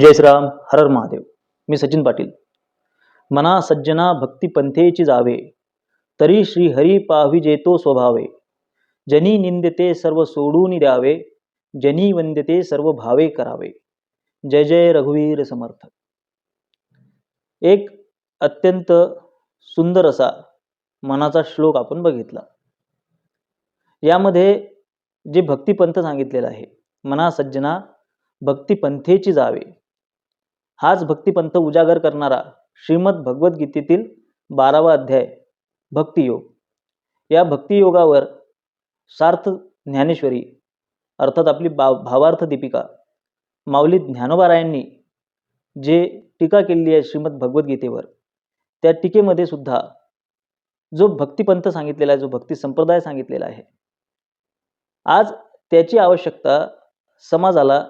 जय श्रीराम हर हर महादेव. मी सचिन पाटील. मना सज्जना भक्ती पंथेची जावे तरी श्री हरी पावी जेतो स्वभावे. जनी निंदते सर्व सोडून द्यावे जनी वंदते सर्व भावे करावे. जय जय रघुवीर समर्थ. एक अत्यंत सुंदर असा मनाचा श्लोक आपण बघितला. यामध्ये जे भक्तिपंथ सांगितलेला आहे मना सज्जना भक्तिपंथेची जावे. हाच भक्तिपंथ उजागर करणारा श्रीमद भगवद्गीतेतील बारावा अध्याय भक्तियोग या भक्तियोगावर सार्थ ज्ञानेश्वरी अर्थात आपली बा भावार्थ दीपिका माऊली ज्ञानोबारायांनी जे टीका केलेली आहे श्रीमद भगवद्गीतेवर त्या टीकेमध्ये सुद्धा जो भक्तिपंथ सांगितलेला आहे जो भक्ती संप्रदाय सांगितलेला आहे आज त्याची आवश्यकता समाजाला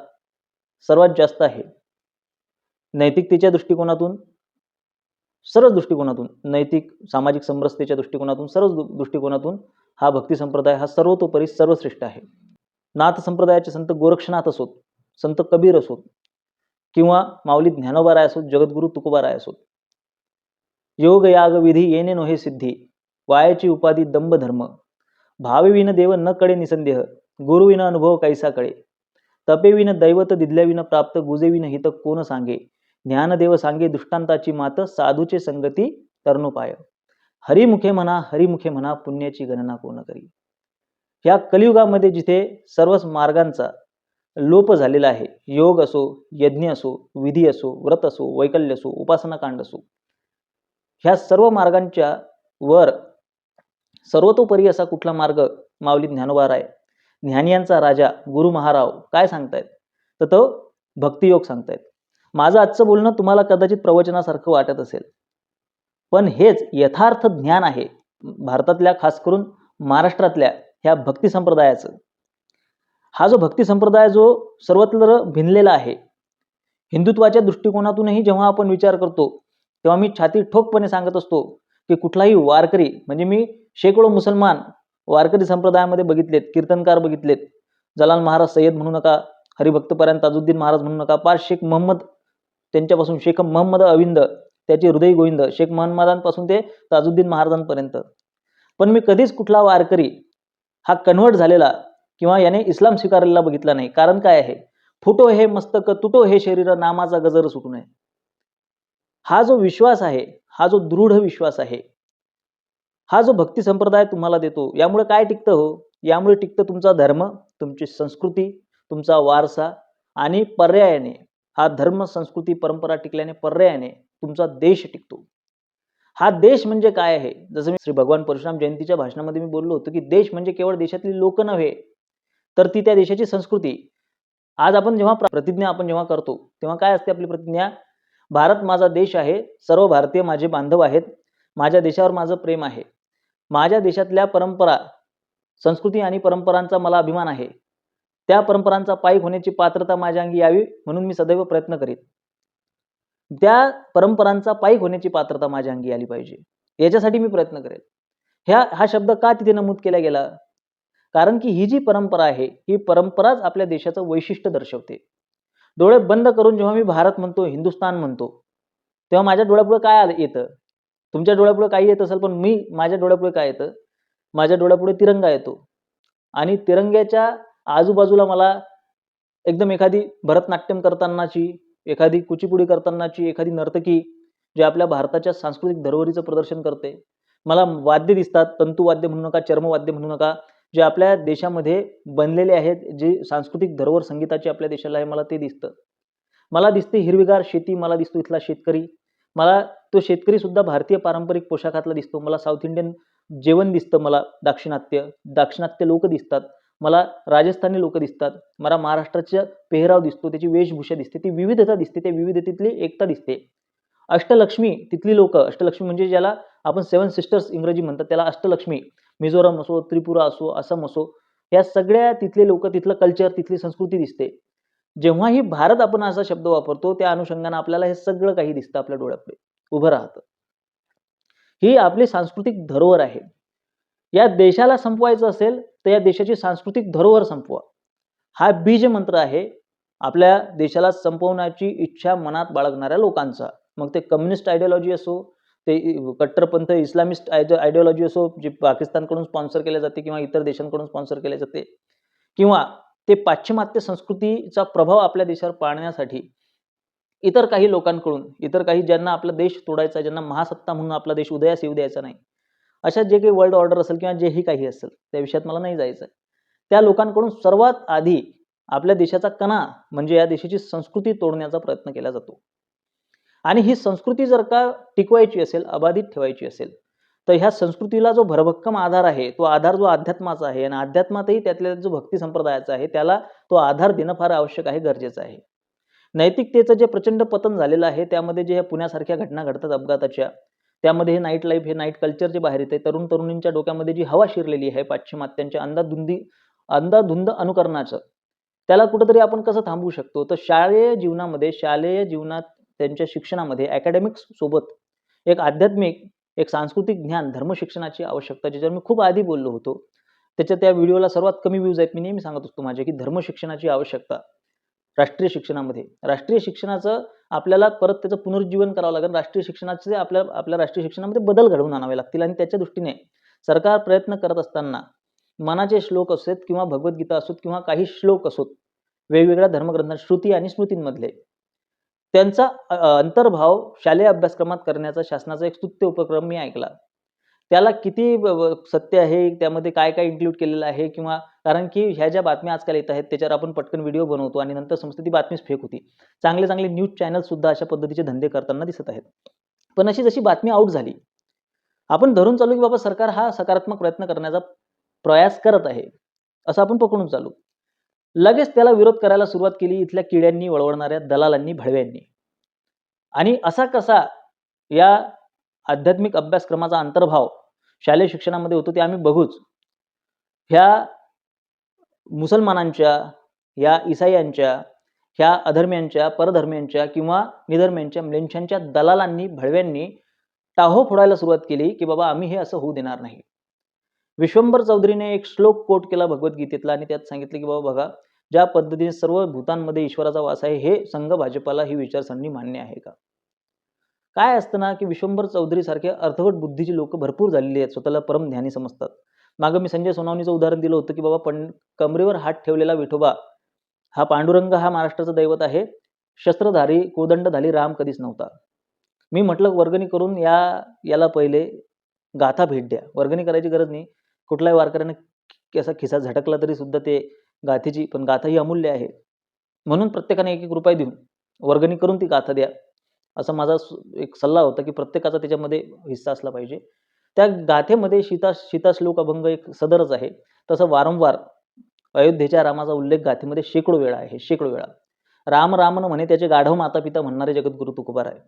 सर्वात जास्त आहे. नैतिकतेच्या दृष्टिकोनातून सर्व दृष्टिकोनातून नैतिक सामाजिक समरसतेच्या दृष्टिकोनातून सर्व दृष्टिकोनातून हा भक्ती संप्रदाय हा सर्वतोपरी सर्वश्रेष्ठ आहे. नाथ संप्रदायाचे संत गोरक्षनाथ असोत संत कबीर असोत किंवा माऊली ज्ञानोबाराय असोत जगद्गुरु तुकोबा राय असोत. योग याग विधी येणे नोहे सिद्धी वायाची उपाधी दंभ धर्म भाविविन देव न कळे निसंदेह गुरुविन अनुभव कैसा कळे तपेविन दैवत दिदल्याविन प्राप्त गुजेविन हित कोण सांगे ज्ञानदेव सांगे दृष्टांताची मात साधूचे संगती तरणोपाय. हरिमुखे म्हणा हरिमुखे म्हणा पुण्याची गणना कोण करी? या कलियुगामध्ये जिथे सर्वच मार्गांचा लोप झालेला आहे योग असो यज्ञ असो विधी असो व्रत असो वैकल्य असो उपासनाकांड असो ह्या सर्व मार्गांच्या वर सर्वतोपरी असा कुठला मार्ग माऊली ज्ञानोबा आहे? ज्ञानियांचा राजा गुरु महाराव काय सांगतायत? तर तो भक्तियोग सांगतायत. माझं आजचं बोलणं तुम्हाला कदाचित प्रवचनासारखं वाटत असेल. पण हेच यथार्थ ज्ञान आहे. भारतातल्या खास करून महाराष्ट्रातल्या ह्या भक्ती संप्रदायाचं. हा जो भक्ती संप्रदाय जो सर्वत्र भिनलेला आहे. हिंदुत्वाच्या दृष्टिकोनातूनही जेव्हा आपण विचार करतो तेव्हा मी छाती ठोकपणे सांगत असतो की कुठलाही वारकरी म्हणजे मी शेकडो मुसलमान वारकरी संप्रदायामध्ये बघितलेत कीर्तनकार बघितलेत. जलाल महाराज सय्यद म्हणू नका हरिभक्तपर्यंत ताजुद्दीन महाराज म्हणू नका पार शेख मोहम्मद त्यांच्यापासून शेख मोहम्मद अविंद त्याचे हृदय गोविंद शेख मोहम्मदांपासून ते ताजुद्दीन महाराजांपर्यंत. पण मी कधीच कुठला वारकरी हा कन्वर्ट झालेला किंवा याने इस्लाम स्वीकारलेला बघितला नाही. कारण काय आहे? फुटो हे मस्तक तुटो हे शरीर नामाचा गजर सुटू नये. हा जो विश्वास आहे हा जो दृढ विश्वास आहे हा जो भक्ती संप्रदाय तुम्हाला देतो यामुळे काय टिकतं हो? यामुळे टिकतं तुमचा धर्म तुमची संस्कृती तुमचा वारसा आणि पर्यायाने हा धर्म संस्कृती परंपरा टिकल्याने पर्यायाने तुमचा देश टिकतो. हा देश म्हणजे काय आहे? जसं मी श्री भगवान परशुराम जयंतीच्या भाषणामध्ये मी बोललो होतो की देश म्हणजे केवळ देशातली लोक नव्हे तर ती त्या देशाची संस्कृती. आज आपण जेव्हा प्रतिज्ञा आपण जेव्हा करतो तेव्हा काय असते आपली प्रतिज्ञा? भारत माझा देश आहे सर्व भारतीय माझे बांधव आहेत माझ्या देशावर माझं प्रेम आहे. माझ्या देशातल्या परंपरा संस्कृती आणि परंपरांचा मला अभिमान आहे. त्या परंपरांचा पायी होण्याची पात्रता माझ्या अंगी यावी म्हणून मी सदैव प्रयत्न करीत. त्या परंपरांचा पायी होण्याची पात्रता माझ्या अंगी आली पाहिजे. याच्यासाठी मी प्रयत्न करेल. ह्या हा शब्द का तिथे नमूद केला गेला? कारण की ही जी परंपरा आहे ही परंपराच आपल्या देशाचं वैशिष्ट्य दर्शवते. डोळे बंद करून जेव्हा मी भारत म्हणतो हिंदुस्थान म्हणतो तेव्हा माझ्या डोळ्यापुढे काय आलं- येतं? तुमच्या डोळ्यापुढे काही येत असेल पण मी माझ्या डोळ्यापुढे काय येतं? माझ्या डोळ्यापुढे तिरंगा येतो. आणि तिरंग्याच्या आजूबाजूला मला एकदम एखादी भरतनाट्यम करतानाची एखादी कुचीपुडी करतानाची एखादी नर्तकी जे आपल्या भारताच्या सांस्कृतिक धरोहरीचं प्रदर्शन करते. मला वाद्य दिसतात तंतुवाद्य म्हणू नका चर्मवाद्य म्हणू नका जे आपल्या देशामध्ये बनलेले आहेत जे सांस्कृतिक धरोहर संगीताची आपल्या देशाला आहे मला ते दिसतं. मला दिसते हिरवीगार शेती मला दिसतो इथला शेतकरी. मला तो शेतकरी सुद्धा भारतीय पारंपरिक पोशाखातला दिसतो. मला साऊथ इंडियन जेवण दिसतं मला दाक्षिणात्य. दाक्षिणात्य लोक दिसतात. मला राजस्थानी लोक दिसतात मला महाराष्ट्राचा पेहराव दिसतो त्याची वेशभूषा दिसते ती विविधता दिसते त्या विविधतेतली एकता दिसते. अष्टलक्ष्मी तिथली लोक अष्टलक्ष्मी म्हणजे ज्याला आपण सेवन सिस्टर्स इंग्रजी म्हणतात त्याला अष्टलक्ष्मी मिझोराम असो त्रिपुरा असो आसाम असो या सगळ्या तिथले लोक तिथलं कल्चर तिथली संस्कृती दिसते. जेव्हाही भारत आपण असा शब्द वापरतो त्या अनुषंगाने आपल्याला हे सगळं काही दिसतं आपल्या डोळ्यापुढे उभं राहतं. ही आपली सांस्कृतिक धरोहर आहे. या देशाला संपवायचं असेल तर या देशाची सांस्कृतिक धरोहर संपवा. हा बीज मंत्र आहे. आपल्या देशाला संपवण्याची इच्छा मनात बाळगणाऱ्या लोकांचा. मग ते कम्युनिस्ट आयडिओलॉजी असो ते कट्टरपंथ इस्लामिस्ट आयडिओलॉजी असो जी पाकिस्तानकडून स्पॉन्सर केले जाते किंवा इतर देशांकडून स्पॉन्सर केले जाते किंवा ते पाश्चिमात्य संस्कृतीचा प्रभाव आपल्या देशावर पाळण्यासाठी इतर काही लोकांकडून इतर काही ज्यांना आपला देश तोडायचा ज्यांना महासत्ता म्हणून आपला देश उदयास येऊ द्यायचा नाही अशा जे काही वर्ल्ड ऑर्डर असेल किंवा जेही काही असेल त्या विषयात मला नाही जायचं आहे त्या लोकांकडून सर्वात आधी आपल्या देशाचा कणा म्हणजे या देशाची संस्कृती तोडण्याचा प्रयत्न केला जातो. आणि ही संस्कृती जर का टिकवायची असेल अबाधित ठेवायची असेल तर ह्या संस्कृतीला जो भरभक्कम आधार आहे तो आधार जो अध्यात्माचा आहे आणि अध्यात्मातही त्यातल्या जो भक्ती संप्रदायाचा आहे त्याला तो आधार देणं फार आवश्यक आहे गरजेचं आहे. नैतिकतेचं जे प्रचंड पतन झालेलं आहे त्यामध्ये जे ह्या पुण्यासारख्या घटना घडतात अपघाताच्या त्यामध्ये हे नाईट लाईफ हे नाईट कल्चर जे बाहेर येते तरुण तरुणींच्या डोक्यामध्ये जी हवा शिरलेली आहे पाश्चिमात्यांच्या अंधाधुंदी अंधाधुंद अनुकरणाचं त्याला कुठंतरी आपण कसं थांबवू शकतो? तर शालेय जीवनामध्ये शालेय जीवनात त्यांच्या शिक्षणामध्ये अकॅडमिक्स सोबत एक आध्यात्मिक एक सांस्कृतिक ज्ञान धर्मशिक्षणाची आवश्यकता ज्याच्यावर मी खूप आधी बोललो होतो त्याच्या त्या व्हिडिओला सर्वात कमी व्ह्यूज आहेत मी नेहमी सांगत असतो माझ्या की धर्मशिक्षणाची आवश्यकता. राष्ट्रीय शिक्षणामध्ये. राष्ट्रीय शिक्षणाचं आपल्याला परत त्याचं पुनरुज्जीवन करावं लागेल. राष्ट्रीय शिक्षणाचे आपल्या आपल्या राष्ट्रीय शिक्षणामध्ये बदल घडवून आणावे लागतील आणि त्याच्या दृष्टीने सरकार प्रयत्न करत असताना मनाचे श्लोक असोत किंवा भगवद्गीता असोत किंवा काही श्लोक असोत वेगवेगळ्या धर्मग्रंथात श्रुती आणि स्मृतींमधले त्यांचा अ, अंतर्भाव शालेय अभ्यासक्रमात करण्याचा शासनाचा एक स्तुत्य उपक्रम मी ऐकला. त्याला किती सत्य आहे? त्यामध्ये काय काय इन्क्लूड केलेलं आहे? किंवा कारण की ह्या ज्या बातम्या आजकाल येत आहेत त्याच्यावर आपण पटकन व्हिडिओ बनवतो आणि नंतर समजते ती बातमीच फेक होती. चांगले चांगले न्यूज चॅनल सुद्धा अशा पद्धतीचे धंदे करताना दिसत आहेत. पण अशी जशी बातमी आऊट झाली आपण धरून चालू की बाबा सरकार हा सकारात्मक प्रयत्न करण्याचा प्रयास करत आहे असं आपण पकडून चालू. लगेच त्याला विरोध करायला सुरुवात केली इथल्या किड्यांनी वळवणाऱ्या दलालांनी भळव्यांनी आणि असा कसा या आध्यात्मिक अभ्यासक्रमाचा अंतर्भाव शालेय शिक्षणामध्ये होतो ते आम्ही बघूच. ह्या मुसलमानांच्या या इसायांच्या ह्या अधर्म्यांच्या परधर्म्यांच्या किंवा निधर्म्यांच्या म्लेंछांच्या दलालांनी भळव्यांनी टाहो फोडायला सुरुवात केली की बाबा आम्ही हे असं होऊ देणार नाही. विश्वंभर चौधरीने एक श्लोक कोट केला भगवद्गीतेतला आणि त्यात सांगितलं की बाबा बघा ज्या पद्धतीने सर्व भूतांमध्ये ईश्वराचा वास आहे हे संघ भाजपाला ही विचारसरणी मान्य आहे का? काय असतं ना की विश्वंभर चौधरीसारखे अर्थवट बुद्धीची लोक भरपूर झालेली आहेत स्वतःला परम ध्यानी समजतात. मागं मी संजय सोनावणीचं उदाहरण दिलं होतं की बाबा पण कमरेवर हात ठेवलेला विठोबा हा पांडुरंग हा महाराष्ट्राचं दैवत आहे शस्त्रधारी कोदंडधारी राम कधीच नव्हता. मी म्हटलं वर्गणी करून या याला पहिले गाथा भेट द्या. वर्गणी करायची गरज नाही. कुठल्याही वारकऱ्याने कसा खिसा झटकला तरी सुद्धा ते गाथेची पण गाथा ही अमूल्य आहे. म्हणून प्रत्येकाने एक एक रुपये देऊन वर्गणी करून ती गाथा द्या. असा माझा एक सल्ला होता की प्रत्येकाचा त्याच्यामध्ये हिस्सा असला पाहिजे. त्या गाथेमध्ये सीता सीता श्लोक अभंग एक सदरच आहे. तसं वारंवार अयोध्येच्या रामाचा उल्लेख गाथेमध्ये शेकडो वेळा आहे शेकडो वेळा. राम रामन म्हणे त्याचे गाढव माता पिता म्हणणारे जगद्गुरु तुकोबार आहे.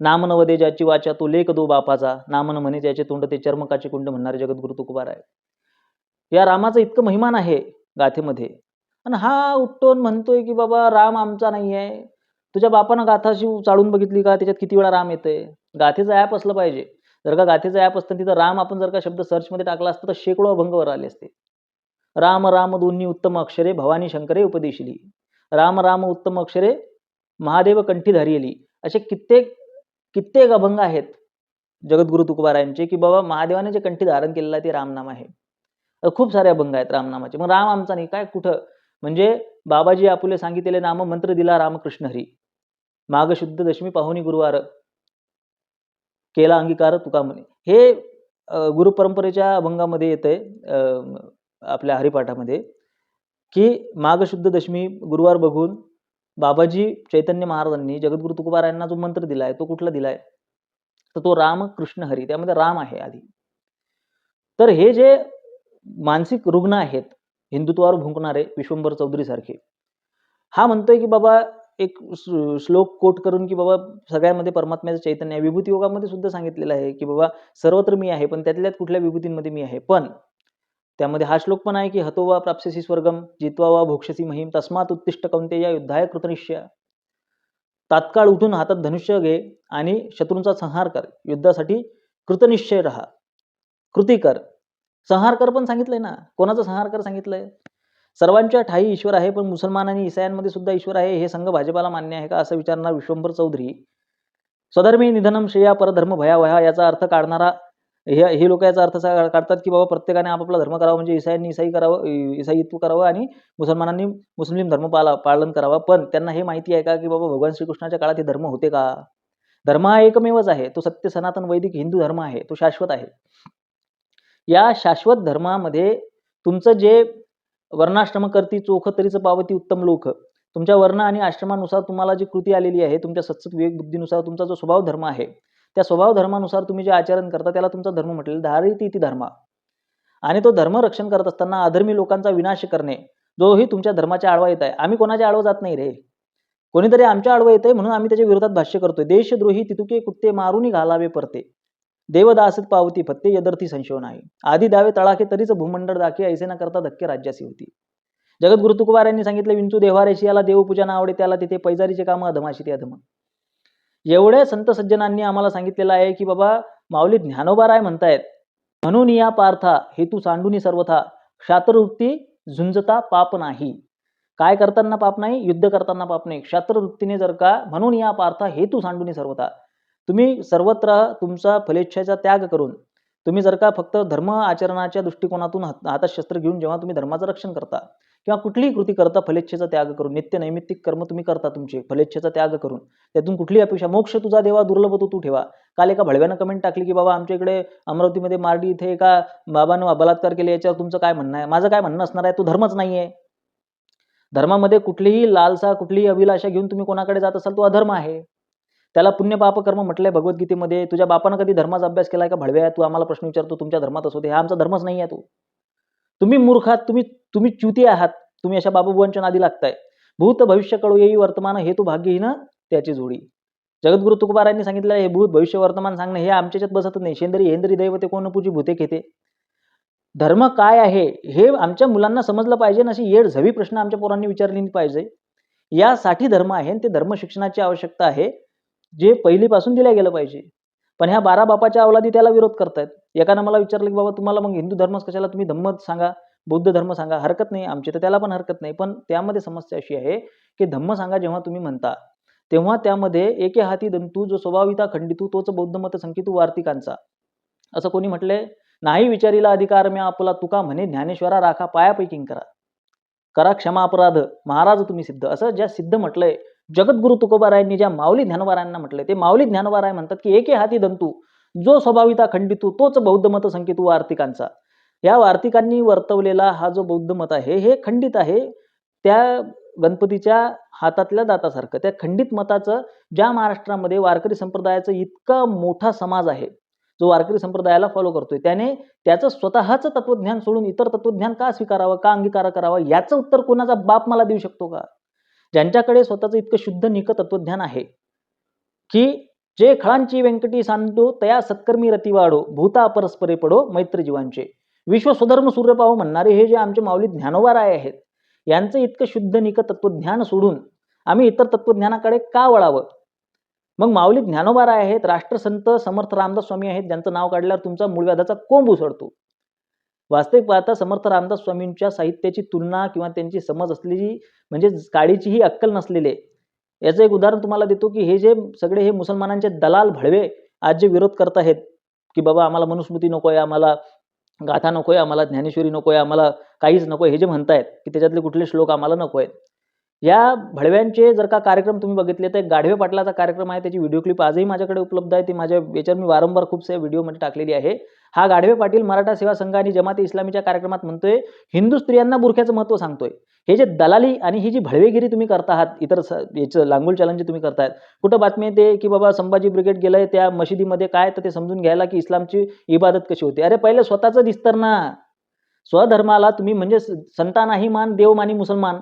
नामनवदे वदे ज्याची वाचा तो लेख दो बापाचा. नामन म्हणे ज्याचे तोंड ते चर्मकाचे कुंड म्हणणारे जगद्गुरु तुकोबार आहे. या रामाचं इतकं महिमान आहे गाथेमध्ये. आणि हा उठतो म्हणतोय की बाबा राम आमचा नाही आहे तुझ्या बापानं गाथाशी चाळून बघितली का? त्याच्यात किती वेळा राम येते गाथेचं ॲप असलं पाहिजे. जर का गाथेचं ॲप असतं तिथं राम आपण जर का शब्द सर्चमध्ये टाकला असता तर शेकडो अभंगवर आले असते. राम राम दोन्ही उत्तम अक्षरे भवानी शंकरे उपदेशिली. राम राम उत्तम अक्षरे महादेव कंठी धरियली. असे कित्येक कित्येक अभंग आहेत जगद्गुरु तुकोबारायांचे की बाबा महादेवाने जे कंठी धारण केलेलं आहे ते रामनाम आहे. खूप सारे अभंग आहेत रामनामाचे. मग राम आमचा नाही. काय कुठं? म्हणजे बाबाजी आपुले सांगितलेले नाम मंत्र दिला रामकृष्ण हरी. माघशुद्ध दशमी पाहुणी गुरुवार केला अंगीकार तुका म्हणे हे गुरुपरंपरेच्या अभंगामध्ये येतंय आपल्या हरिपाठामध्ये की माघशुद्ध दशमी गुरुवार बघून बाबाजी चैतन्य महाराजांनी जगद्गुरु तुकोबारायांना जो मंत्र दिलाय तो कुठला दिलाय? तर तो राम कृष्ण हरी त्यामध्ये राम आहे आधी. तर हे जे मानसिक रुग्ण आहेत हिंदुत्वावर भुंकणारे विश्वंभर चौधरी सारखे हा म्हणतोय की बाबा एक श्लोक कोट करून की बाबा सगळ्यामध्ये परमात्म्याचं चैतन्य आहे. विभूती योगामध्ये सुद्धा सांगितलेलं आहे की बाबा सर्वत्र मी आहे पण त्यातल्यात कुठल्या विभूतींमध्ये मी आहे? पण त्यामध्ये हा श्लोक पण आहे की हतो वा प्राप्स्यसी स्वर्गम जित्वा वा भोक्षसी महिम तस्मात उत्तिष्ट कौंते या युद्धाय कृतनिश्चय। तात्काळ उठून हातात धनुष्य घे आणि शत्रूंचा संहार कर. युद्धासाठी कृतनिश्चय राहा. कृती कर. संहार कर पण सांगितलंय ना? कोणाचा संहार कर सांगितलंय? सर्वांच्या ठाई ईश्वर आहे पण मुसलमान आणि इसायांमध्ये सुद्धा ईश्वर आहे हे संघ भाजपाला मान्य आहे का? असं विचारणार विश्वंभर चौधरी. स्वधर्मी निधनम श्रेया परधर्म भयावहा याचा अर्थ काढणारा हे हे लोक याचा अर्थ असा काढतात की बाबा प्रत्येकाने आपापला धर्म करावा म्हणजे इसायांनी इसाई करावं इ- इसाईत्व करावं आणि मुसलमानांनी मुस्लिम धर्म पाला पालन करावा. पण त्यांना हे माहिती आहे का की बाबा भगवान श्रीकृष्णाच्या काळात हे धर्म होते का? धर्म हा एकमेवच आहे. तो सत्य सनातन वैदिक हिंदू धर्म आहे. तो शाश्वत आहे. या शाश्वत धर्मामध्ये तुमचं जे वर्णाश्रम करती चोख तरीच पावती उत्तम लोक. तुमच्या वर्ण आणि आश्रमानुसार तुम्हाला जी कृती आलेली आहे तुमच्या सत्सत विवेक बुद्धीनुसार तुमचा जो स्वभाव धर्म आहे त्या स्वभाव धर्मानुसार तुम्ही जे आचरण करता त्याला तुमचा धर्म म्हटलेला धारिती ती धर्म. आणि तो धर्म रक्षण करत असताना अधर्मी लोकांचा विनाश करणे जोही तुमच्या धर्माच्या आडवा येत आहे. आम्ही कोणाच्या आडवा जात नाही रे? कोणीतरी आमच्या आडवा येत आहे म्हणून आम्ही त्याच्या विरोधात भाष्य करतोय. देशद्रोही तितुके कुत्ते मारूनी घालावे परते. देवदासित पावती फत्ते यदर्थी संशय नाही आधी द्यावे तळाखे तरीच भूमंडळ दाखे ऐसे न करता धक्के राज्यासी होती. जगद्गुरु तुकोबार यांनी सांगितलं विंचू देवारेशी याला देवपूजा आवडे त्याला तिथे पैजारीचे कामं अधमाशी ते अधम एवढ्या संत सज्जनांनी आम्हाला सांगितलेलं आहे की बाबा माऊली ज्ञानोबाराय म्हणतायत म्हणून या पार्था हेतू सांडूनी सर्वथा क्षात्रवृत्ती झुंजता पाप नाही. काय करताना पाप नाही युद्ध करताना पाप नाही. क्षात्रवृत्तीने जर का म्हणून या पार्था हेतू सांडूनी सर्वथा तुम्ही सर्वत्र तुमचा फलेच्छेचा त्याग करून तुम्ही जर का फक्त धर्म आचरणाच्या दृष्टिकोनातून हात- हातात शस्त्र घेऊन जेव्हा तुम्ही धर्माचं रक्षण करता किंवा कुठलीही कृती करता फलेच्छेचा त्याग करून नित्य नैमित्तिक कर्म तुम्ही करता तुमचे फलेच्छेचा त्याग करून त्यातून कुठली अपेक्षा मोक्ष तुझा देवा दुर्लभ तो तू ठेवा. काल एका भळव्यानं कमेंट टाकली की बाबा आमच्या इकडे अमरावतीमध्ये मार्डी इथे एका बाबानं बलात्कार केले याच्यावर तुमचं काय म्हणणं आहे? माझं काय म्हणणं असणार आहे? तो धर्मच नाही आहे धर्मामध्ये कुठलीही लालसा कुठलीही अभिलाषा घेऊन तुम्ही कोणाकडे जात असाल तो अधर्म आहे. त्याला पुण्यपाप कर्म म्हटलंय भगवद्गीतेमध्ये तुझ्या बापानं कधी धर्माचा अभ्यास केलाय का भडव्या? तू आम्हाला प्रश्न विचारतो तुमच्या धर्मात असू दे हा आमचा धर्मच नाही आहे तो. तुम्ही मूर्ख आहात तुम्ही तुम्ही च्युती आहात तुम्ही अशा बाबूबुवांच्या नादी लागताय. भूत भविष्य कळू येई वर्तमान हे तू भाग्यहीन त्याची जोडी. जगद्गुरु तुकोबारायांनी सांगितलं हे भूत भविष्य वर्तमान सांगणं हे आमच्याच्यात बसत नाही. शेंदरी हेंद्री दैवते कोण पूजी भूते खेते. धर्म काय आहे हे आमच्या मुलांना समजलं पाहिजे अशी येड झवी प्रश्न आमच्या पोरांनी विचारली पाहिजे. यासाठी धर्म आहे आणि ते धर्म शिक्षणाची आवश्यकता आहे. जे पहिलीपासून दिल्या गेलं पाहिजे. पण ह्या बारा बापाच्या अवलादी त्याला विरोध करतायत. एकानं मला विचारलं की बाबा तुम्हाला मग हिंदू धर्मच कशाला? तुम्ही धम्म सांगा. बौद्ध धर्म सांगा. हरकत नाही आमची. तर त्याला पण हरकत नाही. पण त्यामध्ये समस्या अशी आहे की धम्म सांगा जेव्हा तुम्ही म्हणता. तेव्हा त्यामध्ये एके हाती दंतू जो स्वभाविता खंडितू तोच बौद्ध मत संकितू वार्तिकांचा. असं कोणी म्हटलंय? नाही विचारीला अधिकार मी आपला तुका म्हणे ज्ञानेश्वरा राखा पायापैकी करा. करा क्षमा अपराध. महाराज तुम्ही सिद्ध. असं ज्या सिद्ध म्हटलंय जगद्गुरु तुकोबारायांनी ज्या माऊली ज्ञानोबारायांना म्हटलंय ते माऊली ज्ञानवाराय म्हणतात की एके हाती दंतू जो स्वभाविता खंडितू तोच बौद्ध मत संकेतू वार्तिकांचा या वार्तिकांनी वर्तवलेला हा जो बौद्ध मत आहे हे खंडित आहे त्या गणपतीच्या हातातल्या दातासारखं. त्या खंडित मताचं ज्या महाराष्ट्रामध्ये वारकरी संप्रदायाचं इतका मोठा समाज आहे जो वारकरी संप्रदायाला फॉलो करतोय त्याने त्याचं स्वतःचं तत्वज्ञान सोडून इतर तत्वज्ञान का स्वीकारावं का अंगीकार करावं याचं उत्तर कोणाचा बाप मला देऊ शकतो का? ज्यांच्याकडे स्वतःचं इतकं शुद्ध निक तत्वज्ञान आहे की जे खळांची व्यंकटी सांडतो तया सत्कर्मी रती वाढो भूता परस्परे पडो मैत्र जीवांचे. विश्व स्वधर्म सूर्यपाहो म्हणणारे हे जे आमचे माऊली ज्ञानोबाराय आहेत यांचं इतकं शुद्ध निक तत्वज्ञान सोडून आम्ही इतर तत्वज्ञानाकडे का वळावं? मग माऊली ज्ञानोबाराय आहेत राष्ट्रसंत समर्थ रामदास स्वामी आहेत ज्यांचं नाव काढल्यावर तुमचा मूळव्याधाचा कोंब उसळतो. वास्तविक पाहता समर्थ रामदास स्वामींच्या साहित्याची तुलना किंवा त्यांची समज असलेली म्हणजे काळीची ही अक्कल नसलेले. याचं एक उदाहरण तुम्हाला देतो की हे जे सगळे हे मुसलमानांचे दलाल भडवे आज जे विरोध करत आहेत की बाबा आम्हाला मनुस्मृती नको आहे आम्हाला गाथा नको आहे आम्हाला ज्ञानेश्वरी नको आहे आम्हाला काहीच नकोय हे जे म्हणतायत की त्याच्यातले कुठले श्लोक आम्हाला नको आहेत या भडव्यांचे जर का कार्यक्रम तुम्ही बघितले तर गाढवे पाटलाचा कार्यक्रम आहे त्याची व्हिडिओ क्लिप आजही माझ्याकडे उपलब्ध आहे ती माझ्या याच्यावर मी वारंवार खूप सारे व्हिडिओमध्ये टाकलेली आहे. हा गाढवे पाटील मराठा सेवा संघ आणि जमाते इस्लामीच्या कार्यक्रमात म्हणतोय हिंदू स्त्रियांना बुरख्याचं महत्त्व सांगतोय. हे जे दलाली आणि ही जी भळवेगिरी तुम्ही करता आहात इतर याचं लांगुल चलन जे तुम्ही करतायत कुठं बातमी येते की बाबा संभाजी ब्रिगेड गेलंय त्या मशिदीमध्ये काय? तर ते समजून घ्यायला की इस्लामची इबादत कशी होते. अरे पहिले स्वतःचं दिसतं ना. स्वधर्माला तुम्ही म्हणजे संतानाही मान देव मानी मुसलमान.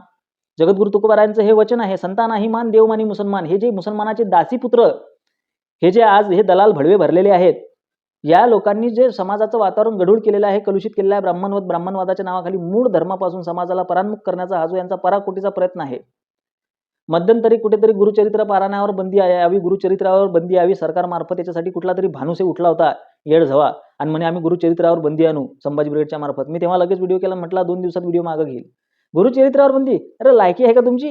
जगद्गुरु तुकोबारायांचं हे वचन आहे संतानाही मान देव मानी मुसलमान. हे जे मुसलमानाचे दासी पुत्र हे जे आज हे दलाल भडवे भरलेले आहेत या लोकांनी जे समाजाचं वातावरण गढूळ केलेलं आहे कलुषित केलेलं आहे ब्राह्मणवाद ब्राह्मणवादाच्या नावाखाली मूळ धर्मापासून समाजाला परान्मुख करण्याचा हा जो यांचा पराकोटीचा प्रयत्न आहे. मध्यंतरी कुठेतरी गुरुचरित्र पारायणावर बंदी यावी गुरुचरित्रावर बंदी यावी सरकारमार्फत याच्यासाठी कुठला तरी भानुसे उठला होता येड झवा आणि म्हणे आम्ही गुरुचरित्रावर बंदी आणू संभाजी ब्रिगेडच्या मार्फत. मी तेव्हा लगेच व्हिडिओ केला म्हटला दोन दिवसात व्हिडिओ मागं घेईल. गुरुचरित्रावर बंदी? अरे लायकी आहे का तुमची?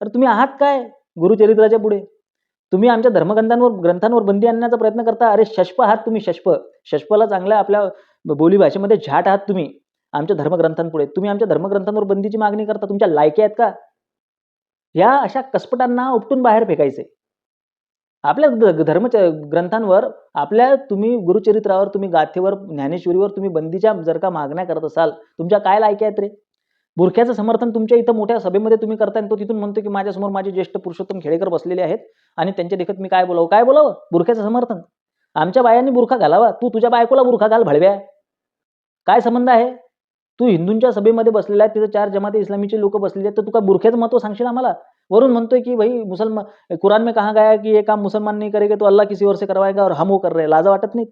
अरे तुम्ही आहात काय? गुरुचरित्राच्या पुढे. तुम्ही आमच्या धर्मग्रंथांवर ग्रंथांवर बंदी आणण्याचा प्रयत्न करता. अरे शष्प आहात तुम्ही शष्प शष्पला चांगल्या आपल्या बोली भाषेमध्ये झाट आहात तुम्ही आमच्या धर्मग्रंथांपुढे. तुम्ही आमच्या धर्मग्रंथांवर बंदीची मागणी करता. तुमच्या लायकी आहेत का? या अशा कसपटांना उपटून बाहेर फेकायचे. आपल्या धर्म ग्रंथांवर आपल्या तुम्ही गुरुचरित्रावर तुम्ही गाथेवर ज्ञानेश्वरीवर तुम्ही बंदीच्या जर का मागण्या करत असाल तुमच्या काय लायकी आहेत रे? बुरख्याचं समर्थन तुमच्या इथं मोठ्या सभेमध्ये तुम्ही करताय तो तिथून म्हणतो की माझ्यासमोर माझे ज्येष्ठ पुरुषोत्तम खेडेकर बसलेले आहेत आणि त्यांच्या देखत मी काय बोलावं? काय बोलावं? बुरख्याचं समर्थन. आमच्या बायांनी बुरखा घालावा. तू तुझ्या बायकोला बुरखा घाल भडव्या. काय संबंध आहे? तू हिंदूंच्या सभेमध्ये बसलेला आहे तिथे चार जमाते इस्लामीचे लोक बसलेले आहेत तर तुका बुरख्याचं महत्त्व सांगशील आम्हाला? वरून म्हणतोय की भाई मुसलमान कुरान में कहा गया की कि ये काम मुसलमान नहीं करेगा तो अल्लाह किसी और से करवाएगा और हम वो कर रहे लाजा वाटत नाही?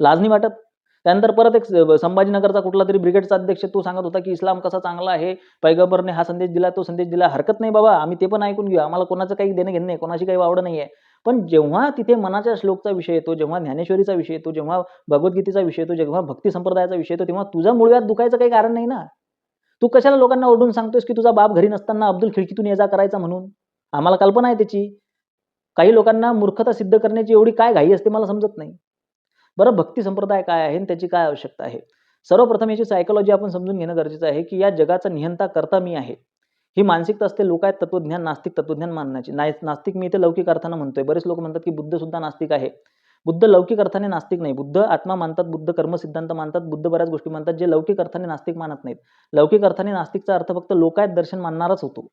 लाज नाही वाटत? त्यानंतर परत एक संभाजीनगरचा कुठला तरी ब्रिगेडचा अध्यक्ष तो सांगत होता की इस्लाम कसा चांगला आहे पैगंबरने हा संदेश दिला तो संदेश दिला हरकत नाही बाबा आम्ही ते पण ऐकून घेऊ आम्हाला कोणाचं काही देणं घेणं नाही कोणाची काही वावड नाही आहे पण जेव्हा तिथे मनाच्या श्लोकचा विषय येतो जेव्हा ज्ञानेश्वरीचा विषय येतो जेव्हा भगवद्गीतेचा विषय येतो जेव्हा भक्ती संप्रदायाचा विषय येतो तेव्हा तुझा मुळव्यात दुखायचं काही कारण नाही ना? तू कशाला लोकांना ओढून सांगतोस की तुझा बाप घरी नसताना अब्दुल खिडकीतून ये जा करायचा म्हणून? आम्हाला कल्पना आहे त्याची. काही लोकांना मूर्खता सिद्ध करण्याची एवढी काय घाई असते मला समजत नाही. बरं भक्ती संप्रदाय काय आहे आणि त्याची काय आवश्यकता आहे? सर्वप्रथम याची सायकोलॉजी आपण समजून घेणं गरजेचं आहे की या जगाचा नियंता करता मी आहे. ही मानसिकता असते लोक आहेत तत्वज्ञान नास्तिक तत्वज्ञान मानण्याची. नाय नास्तिक मी इथे लौकिक अर्थानं म्हणतोय. बरेच लोक म्हणतात की बुद्ध सुद्धा नास्तिक आहे. बुद्ध लौकिक अर्थाने नास्तिक नाही. बुद्ध आत्मा मानतात बुद्ध कर्मसिद्धांत मानतात बुद्ध बऱ्याच गोष्टी मानतात जे लौकिक अर्थाने नास्तिक मानत नाहीत. लौकिक अर्थाने नास्तिकचा अर्थ फक्त लोकायत दर्शन मानणाराच होतो.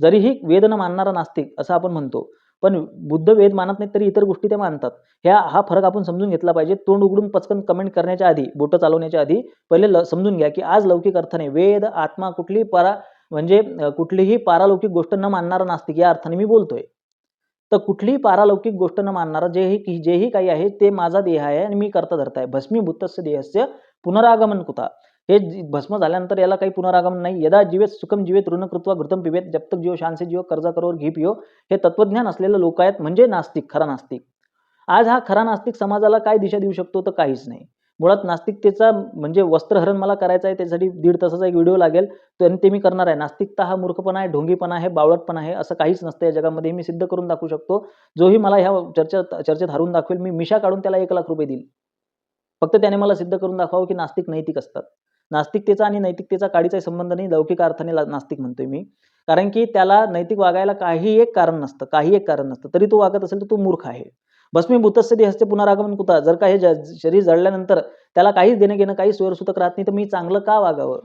जरीही वेद न मानणारा नास्तिक असं आपण म्हणतो पण बुद्ध वेद मानत नाहीत तरी इतर गोष्टी ते मानतात. ह्या हा फरक आपण समजून घेतला पाहिजे. तोंड उघडून पचकन कमेंट करण्याच्या आधी बोटं चालवण्याच्या आधी पहिले ल समजून घ्या की आज लौकिक अर्थाने वेद आत्मा कुठलीही परा म्हणजे कुठलीही पारालौकिक गोष्ट न मानणारा नास्तिक या अर्थाने मी बोलतोय. तर कुठलीही पारालौकिक गोष्ट न मानणारा जेही जेही काही आहे ते माझा देह आहे आणि मी करता धरताय आहे. भस्मीभूतस्य देहस्य पुनरागमन कुता. हे जी- भस्म झाल्यानंतर याला काही पुनरागमन नाही. यदा जीवेत सुखम जीवेत ऋण कृत्वा घृतम पिवेत जब तक जीव शांसे जीव कर्जा करोवर घी पियो हे तत्वज्ञान असलेले लोक आहेत म्हणजे नास्तिक खरा नास्तिक. आज हा खरा नास्तिक समाजाला काय दिशा देऊ शकतो तर काहीच नाही. मुळात नास्तिकतेचा म्हणजे वस्त्रहरण मला करायचं आहे त्यासाठी दीड तासाचा एक व्हिडिओ लागेल. तर ते मी करणार आहे. नास्तिकता हा मूर्खपणा आहे ढोंगीपणा आहे बावळटपणा आहे असं काहीच नसतं. या जगामध्ये मी सिद्ध करून दाखवू शकतो. जोही मला ह्या चर्चा चर्चेत हरून दाखवेल. मी मिशा काढून त्याला एक लाख रुपये देईल. फक्त त्याने मला सिद्ध करून दाखवावं की नास्तिक नैतिक असतात. नास्तिकतेचा आणि नैतिकतेचा काडीचा संबंध नाही लौकिक अर्थाने नास्तिक म्हणतोय मी. कारण की त्याला नैतिक वागायला काही एक कारण नसतं काही एक कारण नसतं. तरी तो वागत असेल तर तो मूर्ख आहे. भस्मीभूतस्य हस्ते पुनरागमन कुता? जर का हे ज- शरीर जळल्यानंतर त्याला काहीच देणं घेणं काही स्वयंसूतक राहत नाही तर मी चांगलं का वागावं?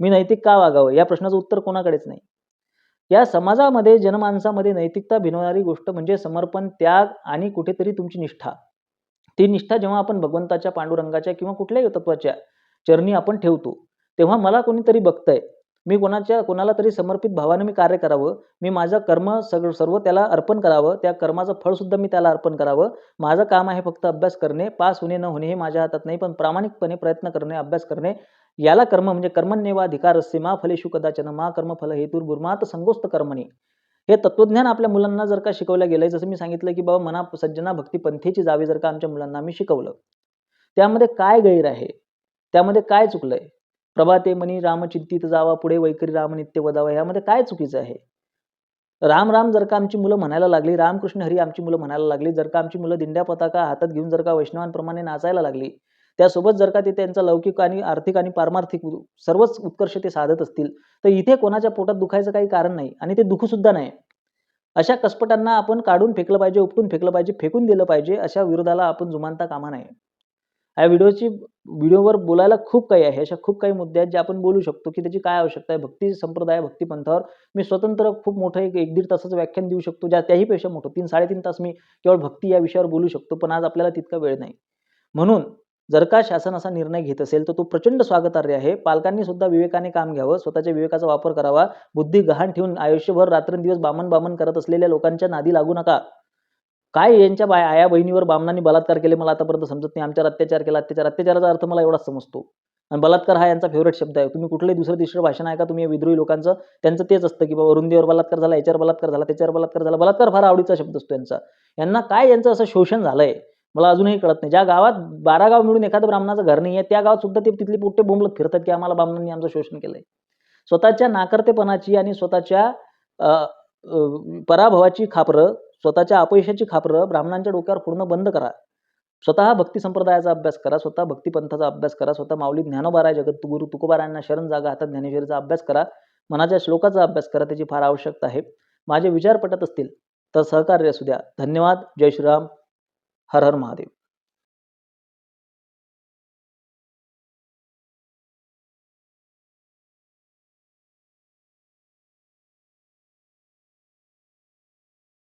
मी नैतिक का वागावं? या प्रश्नाचं उत्तर कोणाकडेच नाही. या समाजामध्ये जनमानसामध्ये नैतिकता भिनवणारी गोष्ट म्हणजे समर्पण त्याग आणि कुठेतरी तुमची निष्ठा. ती निष्ठा जेव्हा आपण भगवंताच्या पांडुरंगाच्या किंवा कुठल्याही तत्वाच्या चरणी आपण ठेवतो. तेव्हा मला कोणीतरी बघतंय. मी कोणाच्या कोणाला तरी समर्पित भावानं मी कार्य करावं. मी माझं कर्म सग सर्व त्याला अर्पण करावं. त्या कर्माचं फळसुद्धा मी त्याला अर्पण करावं. माझं काम आहे फक्त अभ्यास करणे. पास होणे न होणे हे माझ्या हातात नाही पण प्रामाणिकपणे प्रयत्न करणे अभ्यास करणे. याला कर्म म्हणजे कर्मण्येवा असते मा फलेषु कदाचन मा कर्मफल हेतुर्गुर्मात संगोस्त कर्मणे. हे तत्वज्ञान आपल्या मुलांना जर का शिकवलं गेलंय जसं मी सांगितलं की बाबा मना सज्जना भक्ती पंथेची जावे जर का आमच्या मुलांना आम्ही शिकवलं. त्यामध्ये काय गैर आहे? त्यामध्ये काय चुकलंय? प्रभाते म्हणी रामचिंतित जावा पुढे वैखरी राम नित्य वदावा यामध्ये काय चुकीचं आहे? राम राम जर का आमची मुलं म्हणायला लागली रामकृष्ण हरी आमची मुलं म्हणायला लागली जर का आमची मुलं दिंड्या पताका हातात घेऊन जर का वैष्णवांप्रमाणे नाचायला लागली त्यासोबत जर का ते त्यांचा लौकिक आणि आर्थिक आणि पारमार्थिक सर्वच उत्कर्ष ते साधत असतील तर इथे कोणाच्या पोटात दुखायचं काही कारण नाही आणि ते दुखू सुद्धा नाही. अशा कसपटांना आपण काढून फेकलं पाहिजे उपटून फेकलं पाहिजे फेकून दिलं पाहिजे अशा विरोधाला आपण जुमानता कामा नये. या व्हिडिओची व्हिडिओवर बोलायला खूप काही आहे. अशा खूप काही मुद्दे आहेत जे आपण बोलू शकतो की त्याची काय आवश्यकता आहे. भक्ती संप्रदाय भक्ती पंथावर मी स्वतंत्र खूप मोठं एक एक दीड तासाचं व्याख्यान देऊ शकतो ज्या त्याहीपेक्षा मोठं. तीन साडेतीन तास मी केवळ भक्ती या विषयावर बोलू शकतो पण आज आपल्याला तितका वेळ नाही. म्हणून जर का शासन असा निर्णय घेत असेल तर तो प्रचंड स्वागतार्ह आहे. पालकांनी सुद्धा विवेकाने काम घ्यावं स्वतःच्या विवेकाचा वापर करावा. बुद्धी गहाण ठेवून आयुष्यभर रात्रंदिवस बामन बामन करत असलेल्या लोकांच्या नादी लागू नका. काय यांच्या बाय आया बहिणीवर बामणांनी बलात्कार केले मला आतापर्यंत समजत नाही. आमच्यावर अत्याचार केला. अत्याचार अत्याचाराचा अर्थ मला एवढाच समजतो. आणि बलात्कार हा यांचा फेवरेट शब्द आहे. तुम्ही कुठलंही दुसरं तिसरं भाषण ऐका तुम्ही या विद्रोही लोकांचं त्यांचं तेच असतं की बाबा रुंदीवर बलात्कार झाला याच्यावर बलात्कार झाला त्याच्यावर बलात्कार झाला. बलात्कार फार आवडीचा शब्द असतो यांचा. यांना काय यांचं असं शोषण झालंय? मला अजूनही कळत नाही. ज्या गावात बारा गाव मिळून एखादं ब्राह्मणाचं घर नाही आहे त्या गावात सुद्धा ते तिथली पोट्टे बोंबलत फिरतात की आम्हाला ब्राह्मणांनी आमचं शोषण केलंय. स्वतःच्या नाकर्तेपणाची आणि स्वतःच्या पराभवाची खापरं स्वतःच्या अपयशाची खापरं ब्राह्मणांच्या डोक्यावर पूर्ण बंद करा. स्वतः भक्ती संप्रदायाचा अभ्यास करा स्वतः भक्तिपंथाचा अभ्यास करा स्वतः माऊली ज्ञानोबाराय जगत गुरु तुकोबारायांना शरण जागा हातात ज्ञानेश्वरीचा अभ्यास करा मनाच्या श्लोकाचा अभ्यास करा त्याची फार आवश्यकता आहे. माझे विचार पटत असतील तर सहकार्य असू द्या. धन्यवाद. जय श्रीराम. हर हर महादेव.